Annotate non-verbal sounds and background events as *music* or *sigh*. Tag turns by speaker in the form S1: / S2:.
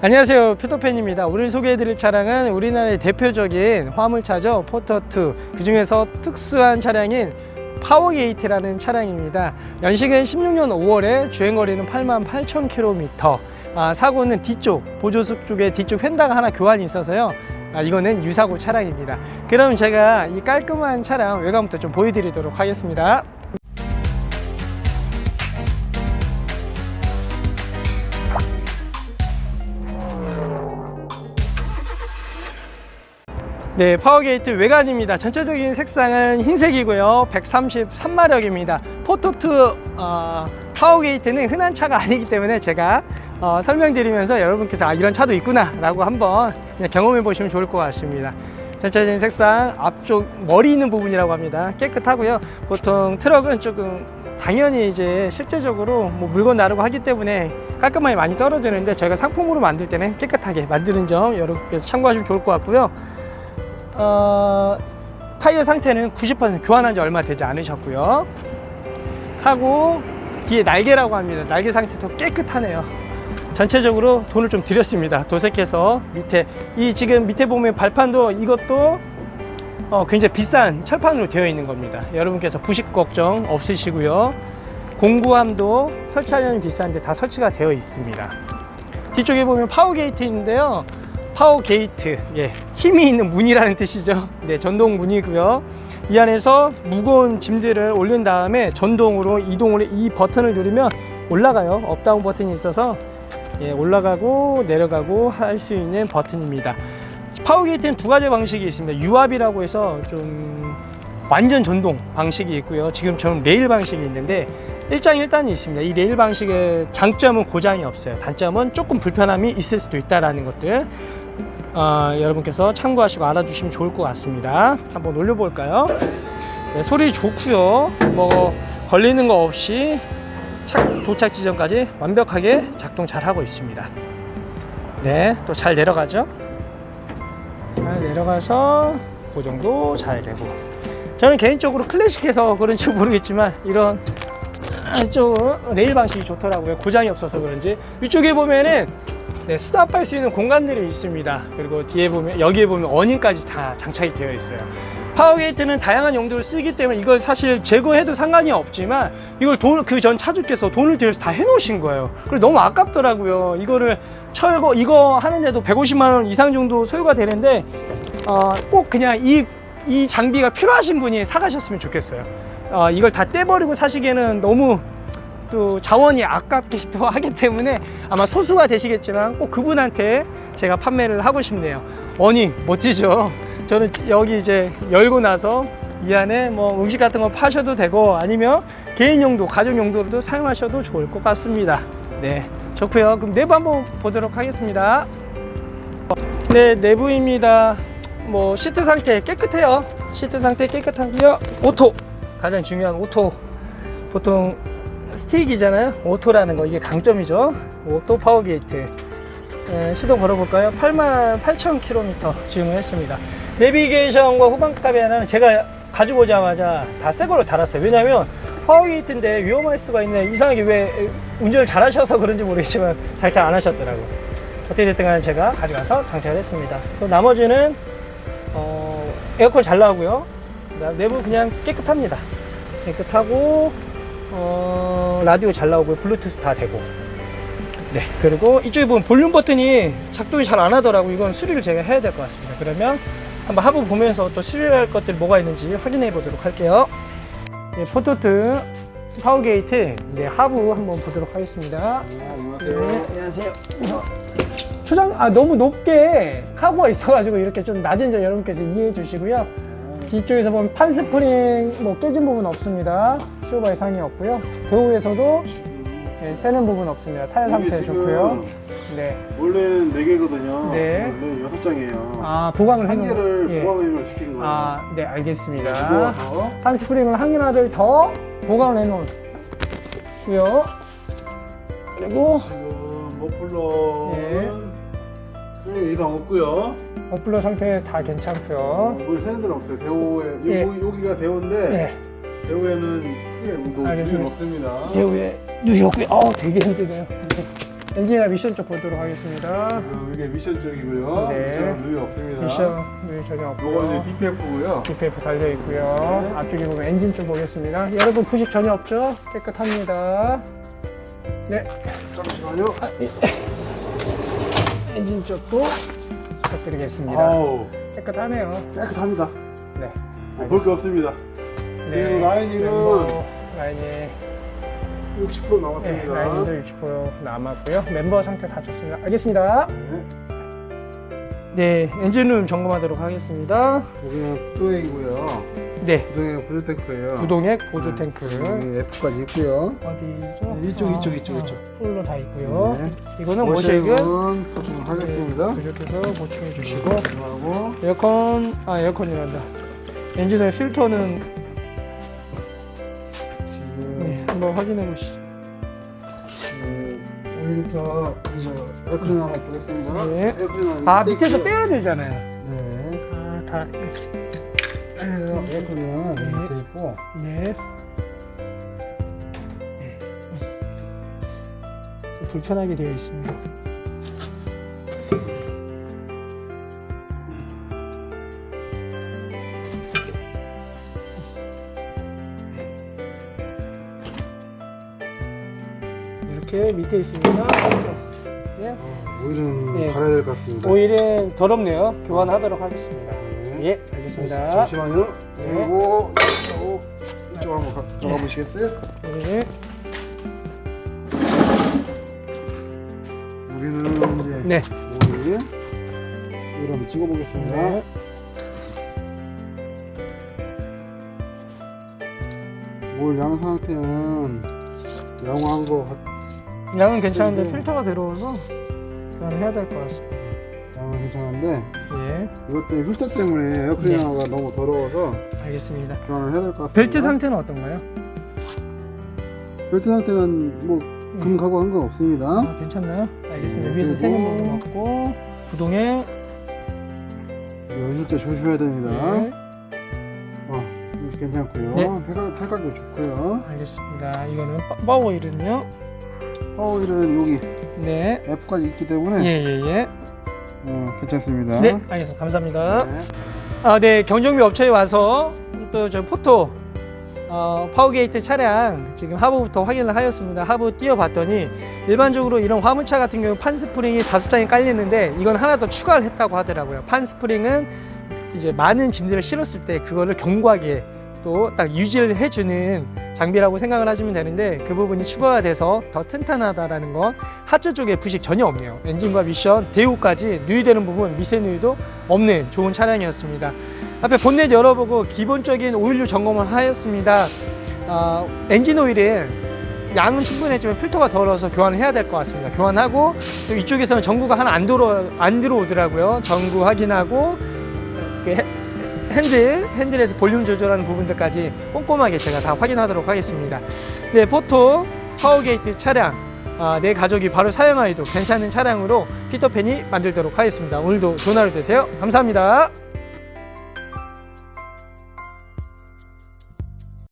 S1: 안녕하세요. 퓨터팬입니다. 오늘 소개해드릴 차량은 우리나라의 대표적인 화물차죠. 포터2 그 중에서 특수한 차량인 파워게이트라는 차량입니다. 연식은 16년 5월에 주행거리는 8만 8천 킬로미터. 아, 사고는 뒤쪽 보조석 쪽에 뒤쪽 휀다가 하나 교환이 있어서요. 아, 이거는 유사고 차량입니다. 그럼 제가 이 깔끔한 차량 외관부터 좀 보여드리도록 하겠습니다 네, 파워게이트 외관입니다. 전체적인 색상은 흰색이고요. 133마력입니다. 포토2 어, 파워게이트는 흔한 차가 아니기 때문에 제가 어, 설명드리면서 여러분께서 아, 이런 차도 있구나 라고 한번 경험해 보시면 좋을 것 같습니다. 전체적인 색상 앞쪽 머리 있는 부분이라고 합니다. 깨끗하고요. 보통 트럭은 조금 당연히 이제 실제적으로 뭐 물건 나르고 하기 때문에 깔끔하게 많이 떨어지는데 저희가 상품으로 만들 때는 깨끗하게 만드는 점 여러분께서 참고하시면 좋을 것 같고요. 어, 타이어 상태는 90% 교환한 지 얼마 되지 않으셨고요. 하고 뒤에 날개라고 합니다. 날개 상태도 깨끗하네요. 전체적으로 돈을 좀 들였습니다. 도색해서 밑에 이 지금 밑에 보면 발판도 이것도 어, 굉장히 비싼 철판으로 되어 있는 겁니다. 여러분께서 부식 걱정 없으시고요. 공구함도 설치하려면 비싼데 다 설치가 되어 있습니다. 뒤쪽에 보면 파워 게이트인데요. 파워 게이트, 예, 힘이 있는 문이라는 뜻이죠. 네, 전동 문이고요. 이 안에서 무거운 짐들을 올린 다음에 전동으로 이동을 이 버튼을 누르면 올라가요. 업다운 버튼이 있어서 예, 올라가고 내려가고 할 수 있는 버튼입니다. 파워 게이트는 두 가지 방식이 있습니다. 유압이라고 해서 좀 완전 전동 방식이 있고요. 지금처럼 레일 방식이 있는데 일장일단이 있습니다. 이 레일 방식의 장점은 고장이 없어요. 단점은 조금 불편함이 있을 수도 있다라는 것들 어, 여러분께서 참고하시고 알아두시면 좋을 것 같습니다. 한번 올려볼까요? 네, 소리 좋고요. 뭐 걸리는 거 없이 착, 도착 지점까지 완벽하게 작동 잘 하고 있습니다. 네, 또 잘 내려가죠? 잘 내려가서 고정도 잘 되고. 저는 개인적으로 클래식해서 그런지 모르겠지만 이런 좀 레일 방식이 좋더라고요. 고장이 없어서 그런지 위쪽에 보면은 네, 수납할 수 있는 공간들이 있습니다. 그리고 뒤에 보면 여기에 보면 어닝까지 다 장착이 되어 있어요. 파워게이트는 다양한 용도를 쓰기 때문에 이걸 사실 제거해도 상관이 없지만 이걸 돈 그 전 차주께서 돈을 들여서 다 해놓으신 거예요. 그리고 너무 아깝더라고요. 이거를 철거 이거 하는데도 150만 원 이상 정도 소요가 되는데 어, 꼭 그냥 이, 이 장비가 필요하신 분이 사가셨으면 좋겠어요. 어, 이걸 다 떼버리고 사시기에는 너무 또 자원이 아깝기도 *laughs* 하기 때문에 아마 소수가 되시겠지만 꼭 그분한테 제가 판매를 하고 싶네요. 어닝 멋지죠? 저는 여기 이제 열고 나서 이 안에 뭐 음식 같은 거 파셔도 되고 아니면 개인 용도, 가족 용도로도 사용하셔도 좋을 것 같습니다. 네, 좋고요. 그럼 내부 한번 보도록 하겠습니다. 네, 내부입니다. 뭐 시트 상태 깨끗해요. 시트 상태 깨끗하고요. 오토 가장 중요한 오토. 보통 스틱이잖아요. 오토라는 거 이게 강점이죠. 오토 파워 게이트. 에, 시동 걸어볼까요? 8만 8천 킬로미터 주행을 했습니다. 내비게이션과 후방 카메라는 제가 가지고 오자마자 다 새 걸로 달았어요. 왜냐면 파워 게이트인데 위험할 수가 있네. 이상하게 왜 운전을 잘 하셔서 그런지 모르겠지만 장착 안 하셨더라고요. 어떻게 됐든 간에 제가 가져가서 장착을 했습니다. 또 나머지는 어, 에어컨 잘 나오고요. 내부 그냥 깨끗합니다. 깨끗하고 어, 라디오 잘 나오고요. 블루투스 다 되고. 네. 그리고 이쪽에 보면 볼륨 버튼이 작동이 잘 안 하더라고. 이건 수리를 제가 해야 될 것 같습니다. 그러면 한번 하부 보면서 또 수리할 것들 뭐가 있는지 확인해 보도록 할게요. 네, 포토트 파워 게이트 네, 하부 한번 보도록 하겠습니다. 네, 안녕하세요. 초장 아 너무 높게 카고가 있어가지고 이렇게 좀 낮은 점 여러분께서 이해해 주시고요. 뒤쪽에서 보면 판 스프링 뭐 깨진 부분 없습니다. 쇼바 이상이 없고요. 도우에서도 네, 새는 부분 없습니다. 타일 상태 좋고요. 네.
S2: 원래는 4개거든요.
S1: 네.
S2: 원래 6장이에요.
S1: 아 보강을
S2: 한
S1: 해놓은
S2: 개를
S1: 예.
S2: 보강을 시킨 거예요.
S1: 아, 네 알겠습니다.
S2: 무거워서
S1: 판 스프링을 한 개나를 더 보강을 해놓고요. 그리고
S2: 지금 머플러는
S1: 예.
S2: 좀 이상 없고요.
S1: 어플러 상태 다 괜찮고요.
S2: 어, 물 새는 데는 없어요. 대호에
S1: 예.
S2: 여기, 여기가 대호인데
S1: 네.
S2: 대호에는 크게 뭐
S1: 알겠습니다.
S2: 문제 없습니다.
S1: 제 위에 여기 어 되게 힘드네요. 네. *laughs* 엔진이나 미션 쪽 보도록 하겠습니다.
S2: 어, 이게 미션 쪽이고요.
S1: 네.
S2: 미션은 누이 없습니다.
S1: 미션 네, 전혀.
S2: 요거 이제 DPF고요.
S1: DPF 달려 있고요. 앞쪽에 보면 엔진 쪽 보겠습니다. 여러분 부식 전혀 없죠? 깨끗합니다. 네,
S2: 잠시만요.
S1: 아, 이- 엔진 쪽도 부탁드리겠습니다.
S2: 아우
S1: 깨끗하네요.
S2: 깨끗합니다.
S1: 네.
S2: 볼 게 없습니다.
S1: 네.
S2: 라이닝은
S1: 멤버 라이닝
S2: 60%
S1: 네,
S2: 남았습니다.
S1: 라이닝도 60% 남았고요. 멤버 상태 다 좋습니다. 알겠습니다.
S2: 네.
S1: 네, 엔진룸 점검하도록 하겠습니다.
S2: 여기는 부도액이고요.
S1: 네,
S2: 부도액 보조 탱크예요.
S1: 구동액 보조 탱크
S2: 여기 F까지 있고요.
S1: 어디죠?
S2: 네, 이쪽,
S1: 아,
S2: 이쪽, 이쪽,
S1: 아,
S2: 이쪽.
S1: 풀로 다 있고요.
S2: 네.
S1: 이거는 모색은
S2: 보충을 하겠습니다.
S1: 부족해서 보충해 주시고
S2: 하고
S1: 에어컨 아 에어컨이란다. 엔진의 필터는
S2: 지금
S1: 네, 한번 확인해 보시죠.
S2: 그 오일부터 이거 에어컨 한번 보겠습니다.
S1: 네.
S2: 에어컨
S1: 아 밑에서 빼야 되잖아요.
S2: 네.
S1: 아 다.
S2: 에어- 에어컨은
S1: 네.
S2: 밑에 있고
S1: 네. 불편하게 되어 있습니다. 이렇게 밑에 있습니다. 예.
S2: 오일은
S1: 네.
S2: 갈아야 될 것 같습니다.
S1: 오일은 더럽네요. 교환하도록 하겠습니다.
S2: 네.
S1: 예, 알겠습니다.
S2: 잠시만요.
S1: 네.
S2: 그리고 어, 이쪽 한번 가, 들어가 보시겠어요?
S1: 네.
S2: 우리는 이제
S1: 네.
S2: 오일 오일 한번 찍어보겠습니다.
S1: 네.
S2: 오일 양 상태는 양호한 거 같,
S1: 양은 괜찮은데
S2: 네.
S1: 필터가 들어와서 교환을 해야 될 것 같습니다.
S2: 양은 괜찮은데
S1: 예,
S2: 이것 때문에 필터 때문에 에어클리너가 너무 더러워서
S1: 알겠습니다.
S2: 교환을 해야 될 것 같습니다.
S1: 벨트 상태는 어떤가요?
S2: 벨트 상태는 뭐 금가고 한 건 없습니다.
S1: 아, 괜찮나요? 알겠습니다.
S2: 네,
S1: 위에서
S2: 그리고-
S1: 부분 없고 구동에
S2: 진짜 조심해야 됩니다.
S1: 네,
S2: 어, 괜찮고요.
S1: 네.
S2: 색깔, 색깔도 좋고요.
S1: 알겠습니다. 이거는 파- 파워오일은요?
S2: 파워일은 여기
S1: 네,
S2: F까지 있기 때문에
S1: 예예예.
S2: 어, 괜찮습니다.
S1: 네, 알겠습니다. 감사합니다.
S2: 네.
S1: 아, 네, 경정비 업체에 와서 또 저 포토 어, 파워게이트 차량 지금 하부부터 확인을 하였습니다. 하부 띄워봤더니 일반적으로 이런 화물차 같은 경우 판 스프링이 다섯 장이 깔리는데 이건 하나 더 추가를 했다고 하더라고요. 판 스프링은 이제 많은 짐들을 실었을 때 그거를 견고하게 또 딱 유지를 해주는 장비라고 생각을 하시면 되는데 그 부분이 추가가 돼서 더 튼튼하다라는 건 하체 쪽에 부식 전혀 없네요. 엔진과 미션, 대우까지 누이되는 부분 미세 누이도 없는 좋은 차량이었습니다. 앞에 본넷 열어보고 기본적인 오일류 점검을 하였습니다. 아, 엔진 오일은 양은 충분했지만 필터가 더러워서 교환을 해야 될 것 같습니다. 교환하고 또 이쪽에서는 전구가 하나 안 들어 안 들어오더라고요. 전구 확인하고 핸들 핸들에서 볼륨 조절하는 부분들까지 꼼꼼하게 제가 다 확인하도록 하겠습니다. 네, 포토 파워게이트 차량 아, 내 가족이 바로 사용하기도 괜찮은 차량으로 피터팬이 만들도록 하겠습니다. 오늘도 좋은 하루 되세요. 감사합니다.